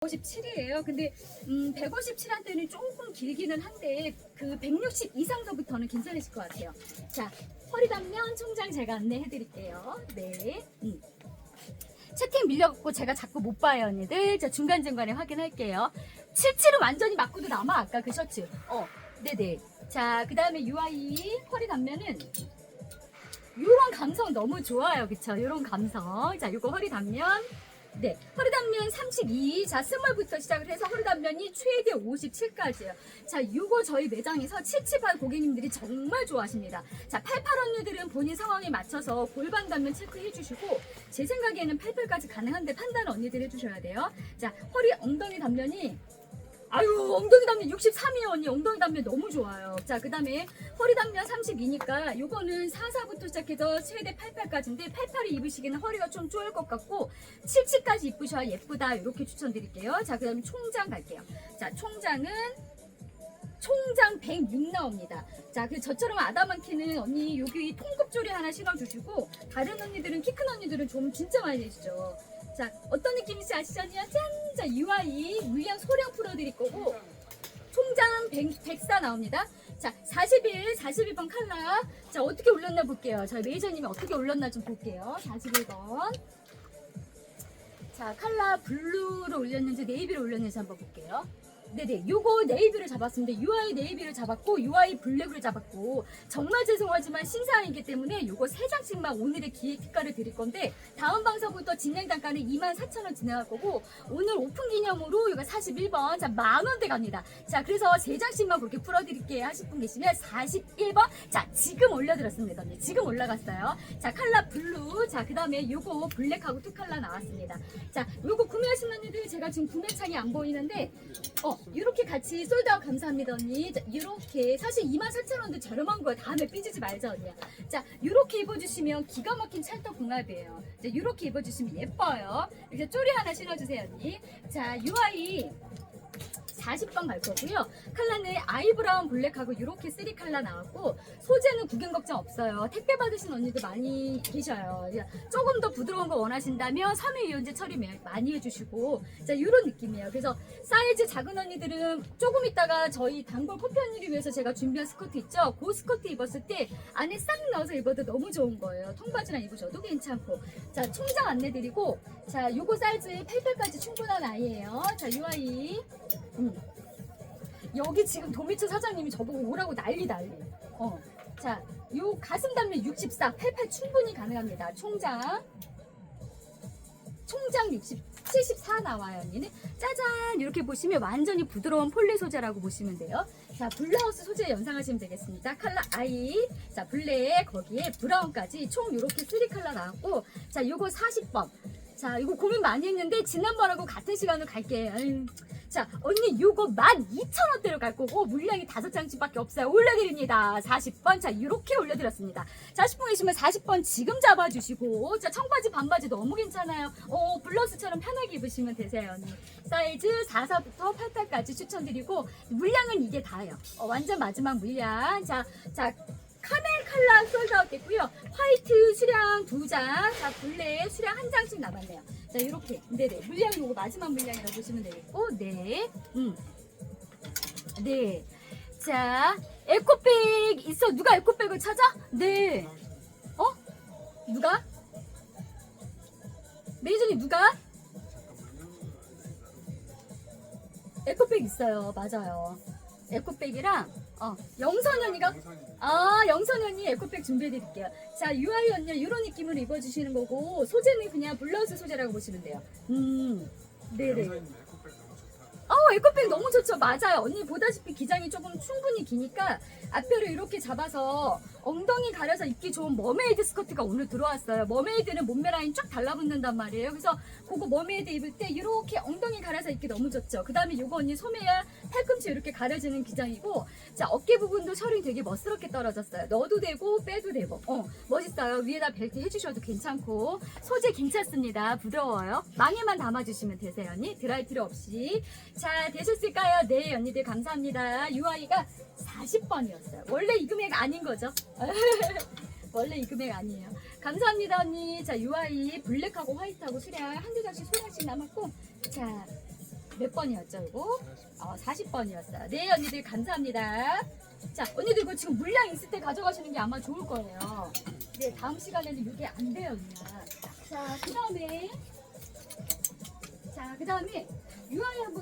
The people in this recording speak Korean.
157이에요. 근데 음, 157한테는 조금 길기는 한데 그 160 이상서부터는 괜찮으실 것 같아요. 자, 허리 단면 총장 제가 안내해 드릴게요. 네. 음. 채팅 밀려갖고 제가 자꾸 못 봐요, 언니들. 자, 중간중간에 확인할게요. 77은 완전히 맞고도 남아, 아까 그 셔츠. 어, 네네. 자, 그 다음에 UI 허리 단면은 요런 감성 너무 좋아요. 그쵸? 요런 감성. 자, 요거 허리 단면. 네. 허리 단면 32. 자, 스몰부터 시작을 해서 허리 단면이 최대 57까지예요. 자, 요거 저희 매장에서 77 고객님들이 정말 좋아하십니다. 자, 88 언니들은 본인 상황에 맞춰서 골반 단면 체크해 주시고 제 생각에는 88까지 가능한데 판단 언니들 해 주셔야 돼요. 자, 허리 엉덩이 단면이 아유 엉덩이 단면 63이에요 언니. 엉덩이 단면 너무 좋아요. 자 그 다음에 허리 단면 32니까 요거는 44부터 시작해서 최대 88까지인데 88을 입으시기는 허리가 좀 쪼일 것 같고 77까지 입으셔야 예쁘다. 이렇게 추천드릴게요. 자 그 다음에 총장 갈게요. 자 총장은 총장 106 나옵니다. 자, 그 저처럼 아담한키는 언니 여기 통급조리 하나 신어주시고 다른 언니들은 키 큰 언니들은 좀 진짜 많이 내시죠. 자, 어떤 느낌인지 아시죠? 짠! 자, UI 물량 소량 풀어드릴 거고 총장 100, 104 나옵니다. 자, 41, 41번 칼라. 자, 어떻게 올렸나 볼게요. 저희 매니저님이 어떻게 올렸나 좀 볼게요. 41번. 자, 칼라 블루로 올렸는지 네이비로 올렸는지 한번 볼게요. 네네, 요거 네이비를 잡았습니다. UI 네이비를 잡았고, UI 블랙을 잡았고, 정말 죄송하지만 신사이기 때문에 요거 세 장씩만 오늘의 기획 특가를 드릴 건데, 다음 방송부터 진행 단가는 24,000원 진행할 거고, 오늘 오픈 기념으로 요거 41번, 자, 만 원대 갑니다. 자, 그래서 세 장씩만 그렇게 풀어드릴게요 하실 분 계시면 41번, 자, 지금 올려드렸습니다. 언니. 지금 올라갔어요. 자, 칼라 블루, 자, 그 다음에 요거 블랙하고 투 칼라 나왔습니다. 자, 요거 구매하신 언니들 제가 지금 구매창이 안 보이는데, 어, 이렇게 같이 솔드아웃 감사합니다, 언니. 자, 이렇게. 사실 24,000원도 저렴한 거야. 다음에 삐지지 말자, 언니야. 자, 이렇게 입어주시면 기가 막힌 찰떡 궁합이에요. 자, 이렇게 입어주시면 예뻐요. 이렇게 쪼리 하나 신어주세요, 언니. 자, UI. 40번 갈 거고요. 컬러는 아이브라운 블랙하고 이렇게 3 컬러 나왔고 소재는 구경 걱정 없어요. 택배 받으신 언니들 많이 계셔요. 조금 더 부드러운 거 원하신다면 3일 이온제 처리 매- 많이 해주시고 자 이런 느낌이에요. 그래서 사이즈 작은 언니들은 조금 있다가 저희 단골 커피 언니를 위해서 제가 준비한 스커트 있죠. 그 스커트 입었을 때 안에 싹 넣어서 입어도 너무 좋은 거예요. 통바지랑 입으셔도 괜찮고 자 총장 안내드리고 자 요거 사이즈 88까지 충분한 아이예요. 자 UI 음. 여기 지금 도미츠 사장님이 저보고 오라고 난리 난리. 어. 자, 요 가슴 단면 64, 88 충분히 가능합니다. 총장. 총장 60, 74 나와요, 언니는. 짜잔! 이렇게 보시면 완전히 부드러운 폴리 소재라고 보시면 돼요. 자, 블라우스 소재 연상하시면 되겠습니다. 칼라 아이. 자, 블랙, 거기에 브라운까지 총 이렇게 3 칼라 나왔고, 자, 요거 40번. 자, 이거 고민 많이 했는데, 지난번하고 같은 시간으로 갈게요. 아유. 자, 언니 요거 12,000원대로 갈 거고 물량이 5장씩밖에 없어요. 올려드립니다. 40번. 자, 이렇게 올려드렸습니다. 40번 계시면 40번 지금 잡아주시고 자, 청바지 반바지 너무 괜찮아요. 어, 블러스처럼 편하게 입으시면 되세요, 언니. 사이즈 44부터 88까지 추천드리고 물량은 이게 다예요. 어, 완전 마지막 물량. 자, 자, 카멜 칼라 솔드아웃 됐고요. 화이트 수량 두 장, 자 블랙 수량 한 장씩 남았네요. 자 이렇게 네네 물량 요거 마지막 물량이라고 보시면 되겠고 네, 음, 네. 자 에코백 있어 누가 에코백을 찾아? 네. 어? 누가? 매니저님 누가? 에코백 있어요. 맞아요. 에코백이랑 어 영선 언니가 아, 영선 언니 에코백 준비해드릴게요. 자, UI 언니 이런 느낌으로 입어주시는 거고 소재는 그냥 블라우스 소재라고 보시면 돼요. 음, 네네. 어, 에코백 너무 좋죠. 맞아요. 언니 보다시피 기장이 조금 충분히 기니까 앞뼈를 이렇게 잡아서 엉덩이 가려서 입기 좋은 머메이드 스커트가 오늘 들어왔어요. 머메이드는 몸매 라인 쫙 달라붙는단 말이에요. 그래서 그거 머메이드 입을 때 이렇게 엉덩이 가려서 입기 너무 좋죠. 그 다음에 요거 언니 소매야 팔꿈치 이렇게 가려지는 기장이고 자 어깨 부분도 셔링 되게 멋스럽게 떨어졌어요. 넣어도 되고 빼도 되고 어 멋있어요. 위에다 벨트 해주셔도 괜찮고 소재 괜찮습니다. 부드러워요. 망에만 담아주시면 되세요 언니. 드라이 필요 없이 자 되셨을까요? 네 언니들 감사합니다. UI가 40번이었어요. 원래 이 금액 아닌 거죠? 원래 이 금액 아니에요. 감사합니다 언니. 자 UI 블랙하고 화이트하고 수량 한두 장씩 소량씩 남았고 자 몇 번이었죠, 이거? 어, 40번이었어요. 네, 언니들 감사합니다. 자, 언니들 이거 지금 물량 있을 때 가져가시는 게 아마 좋을 거예요. 네, 다음 시간에는 이게 안 돼요, 언니야. 자, 그 다음에, 자, 그 다음에 유아이 한번